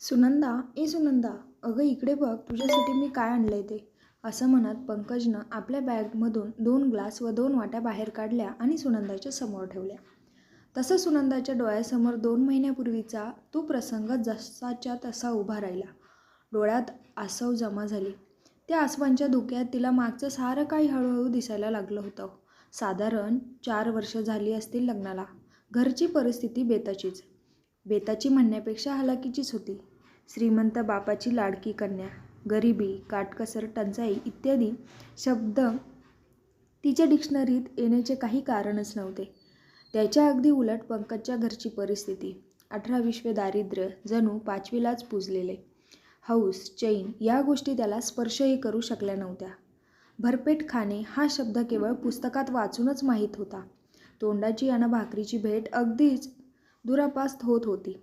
सुनंदा ए सुनंदा अगं इकडे बघ तुझ्यासाठी मी काय आणलंय ते? असं म्हणत पंकजनं आपल्या बॅगमधून दोन ग्लास व दोन वाट्या बाहेर काढल्या आणि सुनंदाच्या समोर ठेवल्या. तसं सुनंदाच्या डोळ्यासमोर दोन महिन्यापूर्वीचा तो प्रसंग जसाच्या तसा उभा राहिला. डोळ्यात आसव जमा झाली. त्या आसवांच्या धुक्यात तिला मागचं सारं काही हळूहळू दिसायला लागलं होतं. साधारण चार वर्ष झाली असतील लग्नाला. घरची परिस्थिती बेताचीच. बेताची म्हणण्यापेक्षा हलाकीचीच होती. श्रीमंत बापाची लाडकी कन्या गरिबी काटकसर टंचाई इत्यादी शब्द तिच्या डिक्शनरीत येण्याचे काही कारणच नव्हते. त्याच्या अगदी उलट पंकजच्या घरची परिस्थिती. अठरा विश्वे दारिद्र्य जणू पाचवीलाच पुजलेले. हौस चैन या गोष्टी त्याला स्पर्शही करू शकल्या नव्हत्या. भरपेट खाणे हा शब्द केवळ पुस्तकात वाचूनच माहीत होता. तोंडाची आणि भाकरीची भेट अगदीच दुरापास्त होत होती.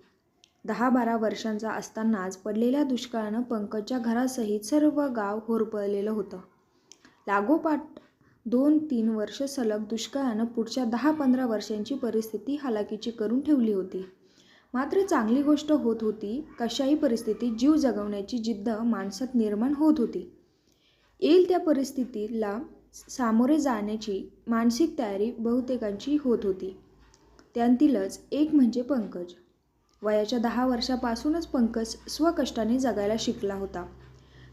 दहा बारा वर्षांचा असतानाच पडलेल्या दुष्काळानं पंकजच्या घरासहित सर्व गाव होरपळलेलं होतं. लागोपाठ दोन तीन वर्ष सलग दुष्काळानं पुढच्या दहा पंधरा वर्षांची परिस्थिती हालाकीची करून ठेवली होती. मात्र चांगली गोष्ट होत होती कशाही परिस्थितीत जीव जगवण्याची जिद्द माणसात निर्माण होत होती. येईल त्या परिस्थितीला सामोरे जाण्याची मानसिक तयारी बहुतेकांची होत होती. त्यांतीलच एक म्हणजे पंकज. वयाच्या दहा वर्षापासूनच पंकज स्वकष्टाने जगायला शिकला होता.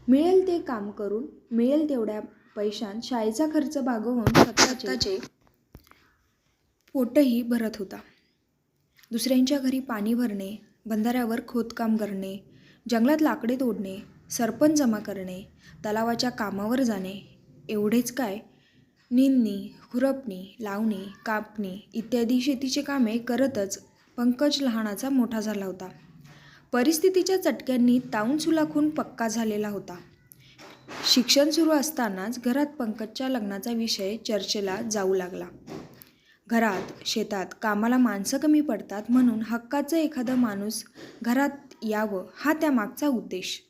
मिळेल ते काम करून मिळेल तेवढ्या पैशात शाळेचा खर्च भागवून स्वतःचे पोटही भरत होता. दुसऱ्यांच्या घरी पाणी भरणे बंधाऱ्यावर खोदकाम करणे जंगलात लाकडे तोडणे सरपण जमा करणे तलावाच्या कामावर जाणे एवढेच काय? निंदणी खुरपणी लावणी कापणी इत्यादी शेतीची कामे करतच पंकज लहानाचा मोठा झाला होता. परिस्थितीच्या चटक्यांनी ताऊन सुलाखून पक्का झालेला होता. शिक्षण सुरू असतानाच घरात पंकजच्या लग्नाचा विषय चर्चेला जाऊ लागला. घरात शेतात कामाला माणसं कमी पडतात म्हणून हक्काचं एखादं माणूस घरात यावं हा त्यामागचा उद्देश.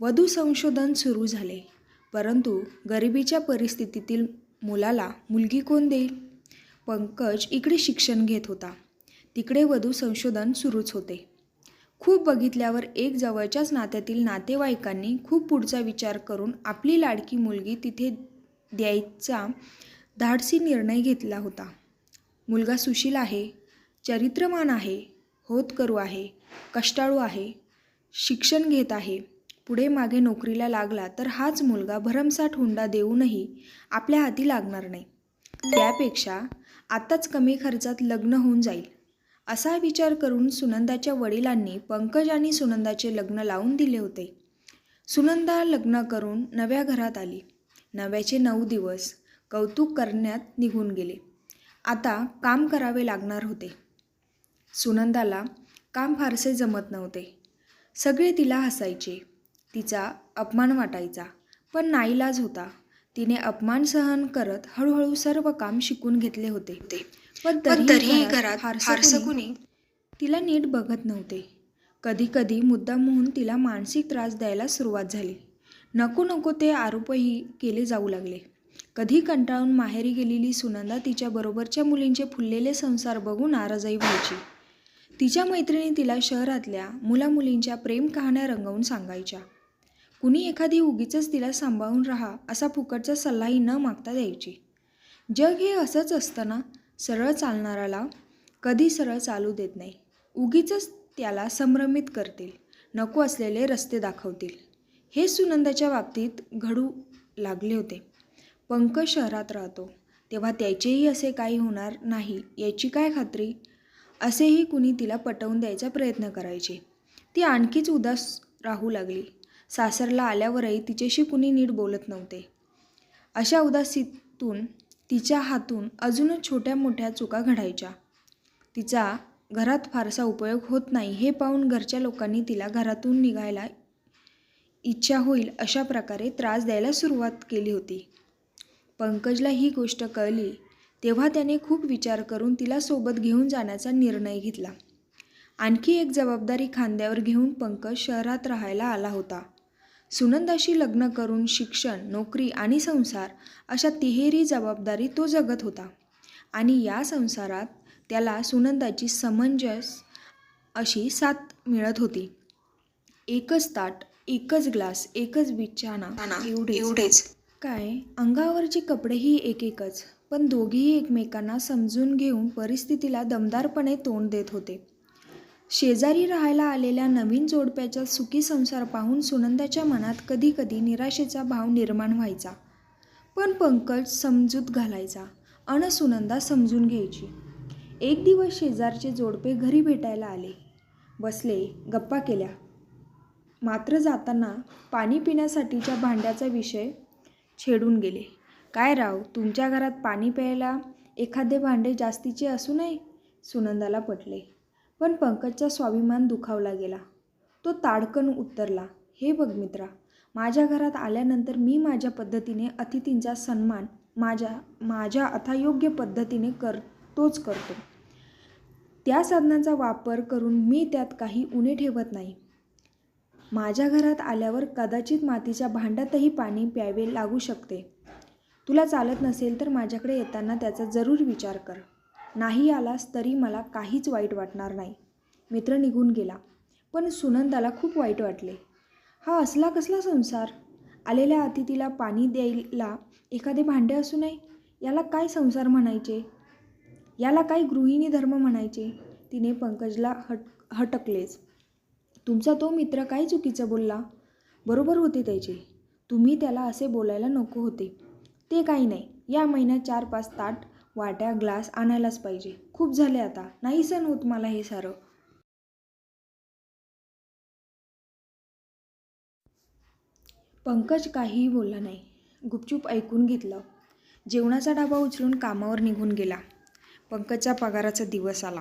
वधू संशोधन सुरू झाले. परंतु गरिबीच्या परिस्थितीतील मुलाला मुलगी कोण देईल? पंकज इकडे शिक्षण घेत होता. तिकडे वधू संशोधन सुरूच होते. खूप बघितल्यावर एक जवळच्याच नात्यातील नातेवाईकांनी खूप पुढचा विचार करून आपली लाडकी मुलगी तिथे द्यायचा धाडसी निर्णय घेतला होता. मुलगा सुशील आहे चरित्रमान आहे होतकरू आहे कष्टाळू आहे शिक्षण घेत आहे पुढे मागे नोकरीला लागला तर हाच मुलगा भरमसाठ हुंडा देऊनही आपल्या हाती लागणार नाही. त्यापेक्षा आत्ताच कमी खर्चात लग्न होऊन जाईल. असा विचार करून सुनंदाच्या वडिलांनी पंकज आणि सुनंदाचे लग्न लावून दिले होते. सुनंदा लग्न करून नव्या घरात आली. नव्याचे नऊ दिवस कौतुक करण्यात निघून गेले. आता काम करावे लागणार होते. सुनंदाला काम फारसे जमत नव्हते. सगळे तिला हसायचे. तिचा अपमान वाटायचा. पण नाईलाज होता. तिने अपमान सहन करत हळूहळू सर्व काम शिकून घेतले होते. पण तरीही घरात फारसं कुणी तिला नीट बघत नव्हते. कधी कधी मुद्दाम म्हणून तिला मानसिक त्रास द्यायला सुरुवात झाली. नको नको ते आरोपही केले जाऊ लागले. कधी कंटाळून माहेरी गेलेली सुनंदा तिच्या बरोबरच्या मुलींचे फुललेले संसार बघून नाराजही व्हायची. तिच्या मैत्रिणी तिला शहरातल्या मुलामुलींच्या प्रेम कहाण्या रंगवून सांगायच्या. कुणी एखादी उगीच तिला सांभाळून राहा असा फुकटचा सल्लाही न मागता द्यायची. जग हे असंच असतं ना? सरळ चालणाराला कधी सरळ चालू देत नाही. उगीच त्याला संभ्रमित करतील. नको असलेले रस्ते दाखवतील. हे सुनंदाच्या बाबतीत घडू लागले होते. पंकज शहरात राहतो. तेव्हा त्याचेही असे काही होणार नाही याची काय खात्री? असेही कुणी तिला पटवून द्यायचा प्रयत्न करायचे. ती आणखीच उदास राहू लागली. सासरला आल्यावरही तिच्याशी कुणी नीट बोलत नव्हते. अशा उदासीतून तिच्या हातून अजूनच छोट्या मोठ्या चुका घडायच्या. तिचा घरात फारसा उपयोग होत नाही हे पाहून घरच्या लोकांनी तिला घरातून निघायला इच्छा होईल अशा प्रकारे त्रास द्यायला सुरुवात केली होती. पंकजला ही गोष्ट कळली तेव्हा त्याने खूप विचार करून तिला सोबत घेऊन जाण्याचा निर्णय घेतला. आणखी एक जबाबदारी खांद्यावर घेऊन पंकज शहरात राहायला आला होता. सुनंदाशी लग्न करून शिक्षण नोकरी आणि संसार अशा तिहेरी जबाबदारी तो जगत होता. आणि या संसारात त्याला सुनंदाची समंजस अशी साथ मिळत होती. एकच ताट एकच ग्लास एकच बिछाना एवढेच. एवढेच. काय? अंगावरचे कपडेही एक एकच पण दोघेही एकमेकांना समजून घेऊन परिस्थितीला दमदारपणे तोंड देत होते. शेजारी राहायला आलेल्या नवीन जोडप्याचा सुखी संसार पाहून सुनंदाच्या मनात कधीकधी निराशेचा भाव निर्माण व्हायचा. पण पंकज समजूत घालायचा अन सुनंदा समजून घ्यायची. एक दिवस शेजारचे जोडपे घरी भेटायला आले. बसले गप्पा केल्या. मात्र जाताना पाणी पिण्यासाठीच्या भांड्याचा विषय छेडून गेले. काय राव तुमच्या घरात पाणी प्यायला एखादे भांडे जास्तीचे असू नये? सुनंदाला पटले. पण पंकजचा स्वाभिमान दुखावला गेला. तो ताडकन उत्तरला हे बघ मित्रा माझ्या घरात आल्यानंतर मी माझ्या पद्धतीने अतिथींचा सन्मान माझ्या माझ्या अथायोग्य पद्धतीने करतोच करतो. त्या साधनांचा वापर करून मी त्यात काही उणे ठेवत नाही. माझ्या घरात आल्यावर कदाचित मातीच्या भांड्यातही पाणी प्यावे लागू शकते. तुला चालत नसेल तर माझ्याकडे येताना त्याचा जरूर विचार कर. नाही आलास तरी मला काहीच वाईट वाटणार नाही. मित्र निघून गेला. पण सुनंदाला खूप वाईट वाटले. हा असला कसला संसार? आलेल्या अतिथीला पाणी द्यायला एखादे भांडे असू नये? याला काय संसार म्हणायचे? याला काय गृहिणी धर्म म्हणायचे? तिने पंकजला हट हटकलेच. तुमचा तो मित्र काय चुकीचं बोलला? बरोबर होते त्याचे. तुम्ही त्याला असे बोलायला नको होते. ते काही नाही. या महिन्यात चार पाच ताट वाट्या ग्लास आणायलाच पाहिजे. खूप झाले आता. नाही सण होत मला हे सारं. पंकज काहीही बोलला नाही. गुपचूप ऐकून घेतलं. जेवणाचा डबा उचलून कामावर निघून गेला. पंकजचा पगाराचा दिवस आला.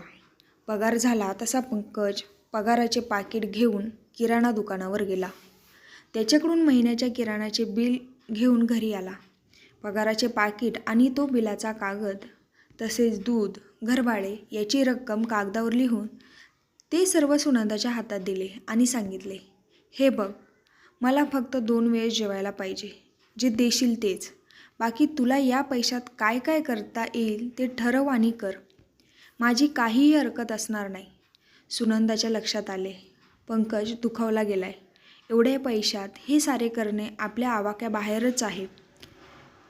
पगार झाला तसा पंकज पगाराचे पाकिट घेऊन किराणा दुकानावर गेला. त्याच्याकडून महिन्याच्या किराणाचे बिल घेऊन घरी आला. पगाराचे पाकिट आणि तो बिलाचा कागद तसेच दूध घरभाडे याची रक्कम कागदावर लिहून ते सर्व सुनंदाच्या हातात दिले आणि सांगितले हे बघ मला फक्त दोन वेळेस जेवायला पाहिजे जे देशील तेच. बाकी तुला या पैशात काय काय करता येईल ते ठरव आणि कर. माझी काहीही हरकत असणार नाही. सुनंदाच्या लक्षात आले. पंकज दुखावला गेलाय. एवढ्या पैशात हे सारे करणे आपल्या आवाक्याबाहेरच आहे.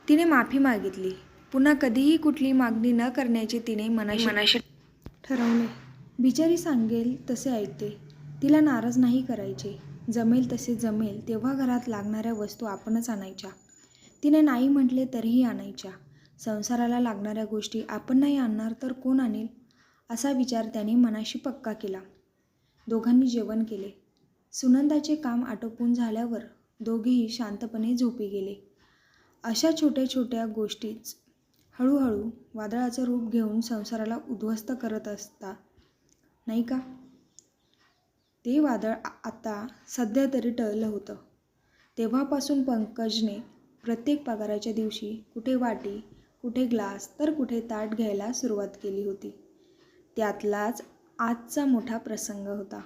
तिने माफी मागितली. पुन्हा कधीही कुठली मागणी न करण्याचे तिने मनाशी मनाशी ठरवले. बिचारी सांगेल तसे ऐकते. तिला नाराज नाही करायचे. जमेल तसे जमेल तेव्हा घरात लागणाऱ्या वस्तू आपणच आणायच्या. तिने नाही म्हटले तरीही आणायच्या. संसाराला लागणाऱ्या गोष्टी आपण नाही आणणार तर कोण आणेल? असा विचार त्याने मनाशी पक्का केला. दोघांनी जेवण केले. सुनंदाचे काम आटोपून झाल्यावर दोघेही शांतपणे झोपी गेले. अशा छोट्या छोट्या गोष्टीच हळूहळू वादळाचं रूप घेऊन संसाराला उद्ध्वस्त करत असता. नाही का? ते वादळ आता सध्या तरी टळलं होतं. तेव्हापासून पंकजने प्रत्येक पगाराच्या दिवशी कुठे वाटी कुठे ग्लास तर कुठे ताट घ्यायला सुरुवात केली होती. त्यातलाच आजचा मोठा प्रसंग होता.